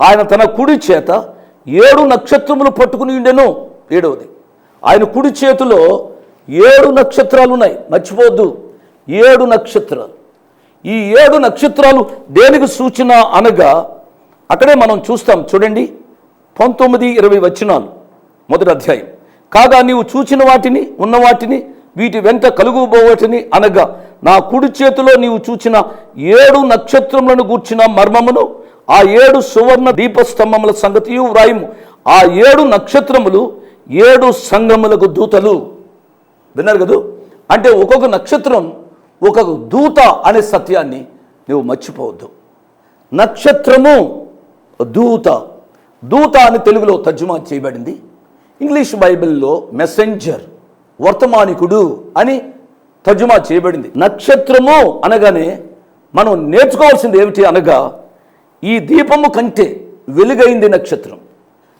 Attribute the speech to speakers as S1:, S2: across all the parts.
S1: ఆయన తన కుడి చేత ఏడు నక్షత్రములు పట్టుకుని ఉండెను. ఏడవది. ఆయన కుడి చేతిలో ఏడు నక్షత్రాలు ఉన్నాయి మర్చిపోవద్దు. ఏడు నక్షత్రాలు. ఈ ఏడు నక్షత్రాలు దేనికి సూచన అనగా అక్కడే మనం చూస్తాం. చూడండి. పంతొమ్మిది ఇరవై వచ్చినాలు మొదటి అధ్యాయం. కాగా నీవు చూచిన వాటిని ఉన్న వాటిని వీటి వెంట కలుగుబోవటిని అనగా నా కుడి చేతిలో నీవు చూచిన ఏడు నక్షత్రములను గూర్చిన మర్మమును ఆ ఏడు సువర్ణ దీపస్తంభముల సంగతియు వ్రాయము. ఆ ఏడు నక్షత్రములు ఏడు సంగములకు దూతలు. విన్నారు కదూ? అంటే ఒక్కొక్క నక్షత్రం ఒక్కొక్క దూత అనే సత్యాన్ని నువ్వు మర్చిపోవద్దు. నక్షత్రము దూత. దూత అని తెలుగులో తర్జుమా చేయబడింది. ఇంగ్లీష్ బైబిల్లో మెసెంజర్ వర్తమానికుడు అని తర్జుమా చేయబడింది. నక్షత్రము అనగానే మనం నేర్చుకోవాల్సింది ఏమిటి అనగా ఈ దీపము కంటే వెలుగైంది నక్షత్రం.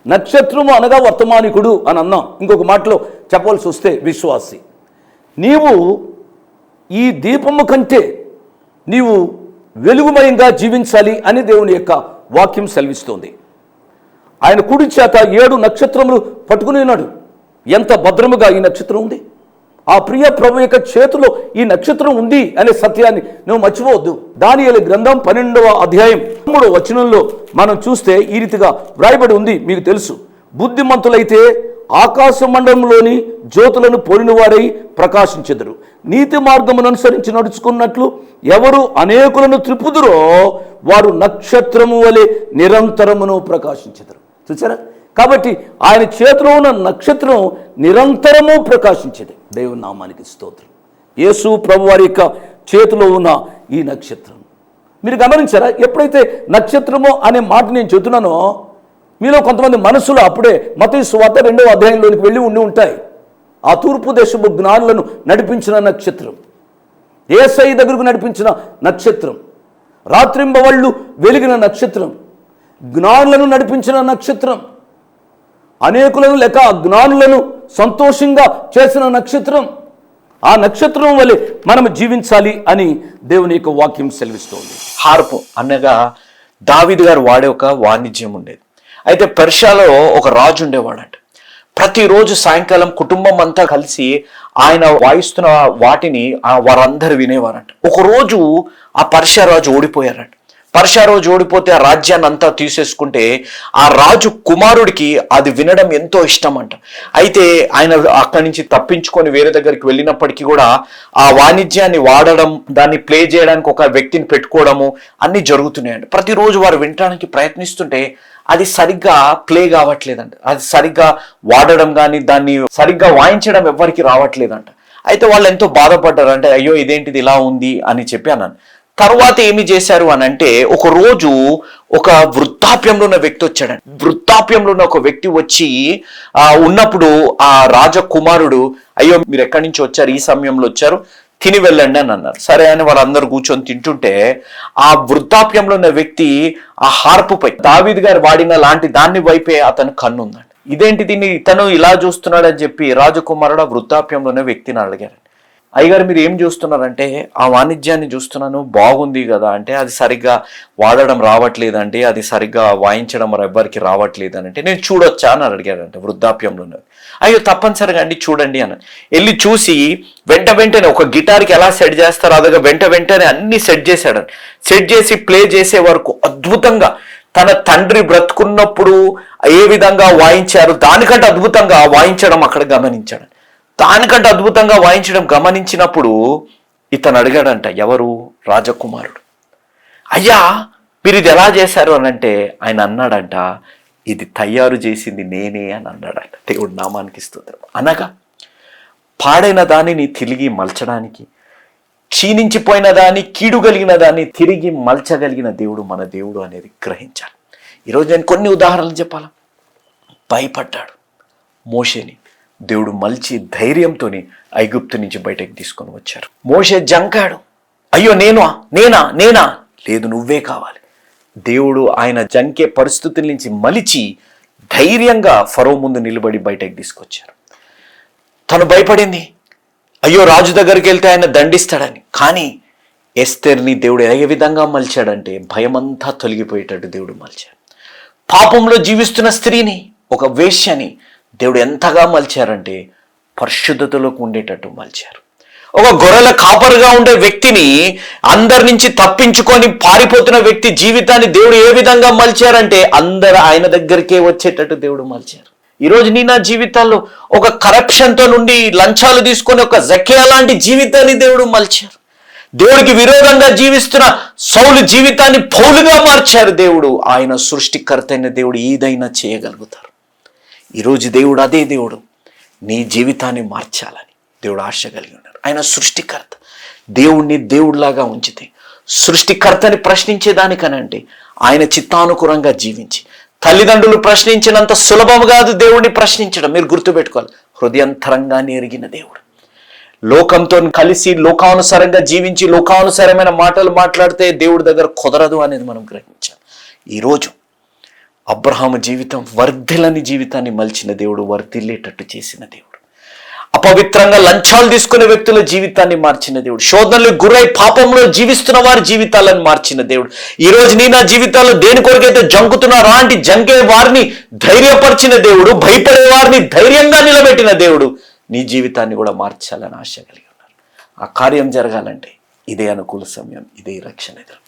S1: నక్షత్రము అనగా వర్తమానికుడు అని అన్నాం. ఇంకొక మాటలో చెప్పవలసి వస్తే విశ్వాసి. నీవు ఈ దీపము కంటే నీవు వెలుగుమయంగా జీవించాలి అని దేవుని యొక్క వాక్యం సెలవిస్తోంది. ఆయన కుడి చేత ఏడు నక్షత్రములు పట్టుకుని ఉన్నాడు. ఎంత భద్రముగా ఈ నక్షత్రం ఉంది. ఆ ప్రియ ప్రభు యొక్క చేతిలో ఈ నక్షత్రం ఉంది అనే సత్యాన్ని నువ్వు మర్చిపోవద్దు. దాని గ్రంథం పన్నెండవ అధ్యాయం మూడు వచనంలో మనం చూస్తే ఈ రీతిగా వ్రాయబడి ఉంది మీకు తెలుసు. బుద్ధిమంతులైతే ఆకాశ మండలంలోని జ్యోతులను పోలిన వారై ప్రకాశించెదరు. నీతి మార్గమును అనుసరించి నడుచుకున్నట్లు ఎవరు అనేకులను త్రిపుదురో వారు నక్షత్రము వలె నిరంతరమును ప్రకాశించెదరు. చూసారా కాబట్టి ఆయన చేతిలో ఉన్న నక్షత్రం నిరంతరము ప్రకాశించేది. దేవుని నామానికి స్తోత్రం. యేసు ప్రభు వారి యొక్క చేతిలో ఉన్న ఈ నక్షత్రం. మీరు గమనించారా? ఎప్పుడైతే నక్షత్రము అనే మాట నేను చెబుతున్నానో మీలో కొంతమంది మనసులో అప్పుడే మత స్వాత రెండవ అధ్యాయంలోనికి వెళ్ళి ఉండి ఉంటాయి. ఆ తూర్పు దేశపు జ్ఞానులను నడిపించిన నక్షత్రం. ఏసై దగ్గరకు నడిపించిన నక్షత్రం. రాత్రింబవళ్ళు వెలిగిన నక్షత్రం. జ్ఞానులను నడిపించిన నక్షత్రం. అనేకులను లేక జ్ఞానులను సంతోషంగా చేసిన నక్షత్రం. ఆ నక్షత్రం వలె మనం జీవించాలి అని దేవుని యొక్క వాక్యం సెలవిస్తోంది.
S2: హార్పు. అనగా దావిద్ గారు వాడే ఒక వాణిజ్యం ఉండేది. అయితే పెర్షాలో ఒక రాజు ఉండేవాడంట. ప్రతిరోజు సాయంకాలం కుటుంబం అంతా కలిసి ఆయన వాయిస్తున్న వాటిని వారందరు వారందరూ వినేవారంట. ఒక రోజు ఆ పర్షా రాజు ఓడిపోయారంట. పర్షియా రోజు ఓడిపోతే ఆ రాజ్యాన్ని అంతా తీసేసుకుంటే ఆ రాజు కుమారుడికి అది వినడం ఎంతో ఇష్టం అంట అయితే ఆయన అక్కడి నుంచి తప్పించుకొని వేరే దగ్గరికి వెళ్ళినప్పటికీ కూడా ఆ వాణిజ్యాన్ని వాడడం దాన్ని ప్లే చేయడానికి ఒక వ్యక్తిని పెట్టుకోవడము అన్ని జరుగుతున్నాయండి ప్రతిరోజు వారు వినడానికి ప్రయత్నిస్తుంటే అది సరిగ్గా ప్లే కావట్లేదంట. అది సరిగ్గా వాడడం కానీ దాన్ని సరిగ్గా వాయించడం ఎవ్వరికి రావట్లేదంట. అయితే వాళ్ళు ఎంతో బాధపడ్డారు అంటే అయ్యో ఇదేంటిది? ఇలా ఉంది అని చెప్పి అన్నాను. తర్వాత ఏమి చేశారు అని అంటే ఒక రోజు ఒక వృద్ధాప్యంలో ఉన్న వ్యక్తి వచ్చాడండి. వృద్ధాప్యంలో ఉన్న ఒక వ్యక్తి వచ్చి ఆ ఉన్నప్పుడు ఆ రాజకుమారుడు అయ్యో మీరు ఎక్కడి నుంచి వచ్చారు? ఈ సమయంలో వచ్చారు? తిని వెళ్ళండి అని అన్నారు. సరే అని వాళ్ళందరూ కూర్చొని తింటుంటే ఆ వృద్ధాప్యంలో ఉన్న వ్యక్తి ఆ హార్పుపై దావీద్ గారు వాడిన లాంటి దాన్ని వైపే అతను కన్ను ఉందండి ఇదేంటి దీన్ని ఇతను ఇలా చూస్తున్నాడని చెప్పి రాజకుమారుడు ఆ వృద్ధాప్యంలో ఉన్న వ్యక్తిని అడిగారు. అయ్యగారు మీరు ఏం చూస్తున్నారంటే ఆ వాణిజ్యాన్ని చూస్తున్నాను బాగుంది కదా అంటే అది సరిగ్గా వాడడం రావట్లేదండి అది సరిగ్గా వాయించడం మరి ఎవ్వరికి రావట్లేదు అని అంటే నేను చూడొచ్చా అని అడిగాడంటే వృద్ధాప్యంలో అయ్యో తప్పనిసరిగా అండి చూడండి అని వెళ్ళి చూసి వెంట వెంటనే ఒక గిటార్కి ఎలా సెట్ చేస్తారో అదగా వెంట వెంటనే అన్ని సెట్ చేశాడని సెట్ చేసి ప్లే చేసే వరకు అద్భుతంగా తన తండ్రి బ్రతుకున్నప్పుడు ఏ విధంగా వాయించారు దానికంటే అద్భుతంగా వాయించడం అక్కడ గమనించాడు. దానికంటే అద్భుతంగా వాయించడం గమనించినప్పుడు ఇతను అడిగాడంట ఎవరు? రాజకుమారుడు. అయ్యా మీరు ఇది ఎలా చేశారు? అని అంటే ఆయన అన్నాడంట ఇది తయారు చేసింది నేనే అని అన్నాడంట. దేవుడు నామానికి ఇస్తుంది అనగా పాడైన దానిని తిరిగి మలచడానికి క్షీణించిపోయిన దాన్ని కీడు కలిగిన దాన్ని తిరిగి మలచగలిగిన దేవుడు మన దేవుడు అనేది గ్రహించాలి. ఈరోజు నేను కొన్ని ఉదాహరణలు చెప్పాలా? భయపడ్డాడు మోషేని. దేవుడు మలిచి ధైర్యంతో ఐగుప్తు నుంచి బయటకు తీసుకొని వచ్చారు. మోషే జంకాడు. అయ్యో నేనా? నేనా? నేనా? లేదు నువ్వే కావాలి. దేవుడు ఆయన జంకే పరిస్థితుల నుంచి మలిచి ధైర్యంగా ఫరో ముందు నిలబడి బయటకు తీసుకొచ్చారు. తను భయపడింది. అయ్యో రాజు దగ్గరికి వెళ్తే ఆయన దండిస్తాడని. కానీ ఎస్తేర్ని దేవుడు ఏ విధంగా మలిచాడంటే భయమంతా తొలగిపోయేటట్టు దేవుడు మలిచాడు. పాపంలో జీవిస్తున్న స్త్రీని ఒక వేష్యని దేవుడు ఎంతగా మలిచారంటే పరిశుద్ధతలోకి ఉండేటట్టు మలిచారు. ఒక గొర్రెల కాపరుగా ఉండే వ్యక్తిని అందరి నుంచి తప్పించుకొని పారిపోతున్న వ్యక్తి జీవితాన్ని దేవుడు ఏ విధంగా మలిచారంటే అందరు ఆయన దగ్గరికే వచ్చేటట్టు దేవుడు మలిచారు. ఈరోజు నీ నా జీవితాల్లో ఒక కరప్షన్తో నుండి లంచాలు తీసుకొని ఒక జకే లాంటి జీవితాన్ని దేవుడు మలిచారు. దేవుడికి విరోధంగా జీవిస్తున్న సౌలు జీవితాన్ని పౌలుగా మార్చారు దేవుడు. ఆయన సృష్టికర్త అయిన దేవుడు ఏదైనా చేయగలుగుతారు ఈరోజు దేవుడు అదే దేవుడు. నీ జీవితాన్ని మార్చాలని దేవుడు ఆశ కలిగి ఉన్నారు ఆయన సృష్టికర్త. దేవుణ్ణి దేవుడిలాగా ఉంచితే సృష్టికర్తని ప్రశ్నించేదానికనంటే ఆయన చిత్తానుకూలంగా జీవించి తల్లిదండ్రులు ప్రశ్నించినంత సులభం కాదు దేవుణ్ణి ప్రశ్నించడం. మీరు గుర్తుపెట్టుకోవాలి. హృదయంతరంగాన్ని ఎరిగిన దేవుడు. లోకంతో కలిసి లోకానుసారంగా జీవించి లోకానుసారమైన మాటలు మాట్లాడితే దేవుడి దగ్గర కుదరదు అనేది మనం గ్రహించాలి. ఈరోజు అబ్రహాము జీవితం వర్ధిలని జీవితాన్ని మలిచిన దేవుడు వర్ధిల్లేటట్టు చేసిన దేవుడు. అపవిత్రంగా లంచాలు తీసుకునే వ్యక్తుల జీవితాన్ని మార్చిన దేవుడు. శోధనలకు గురై పాపంలో జీవిస్తున్న వారి జీవితాలను మార్చిన దేవుడు. ఈ రోజు నీ నా జీవితాల్లో దేని కొరకైతే జంకుతున్నారో అలాంటి జంకే వారిని ధైర్యపరిచిన దేవుడు భయపడే వారిని ధైర్యంగా నిలబెట్టిన దేవుడు నీ జీవితాన్ని కూడా మార్చాలని ఆశ కలిగి ఉన్నారు ఆ కార్యం జరగాలంటే ఇదే అనుకూల సమయం ఇదే రక్షణ ఎదురు.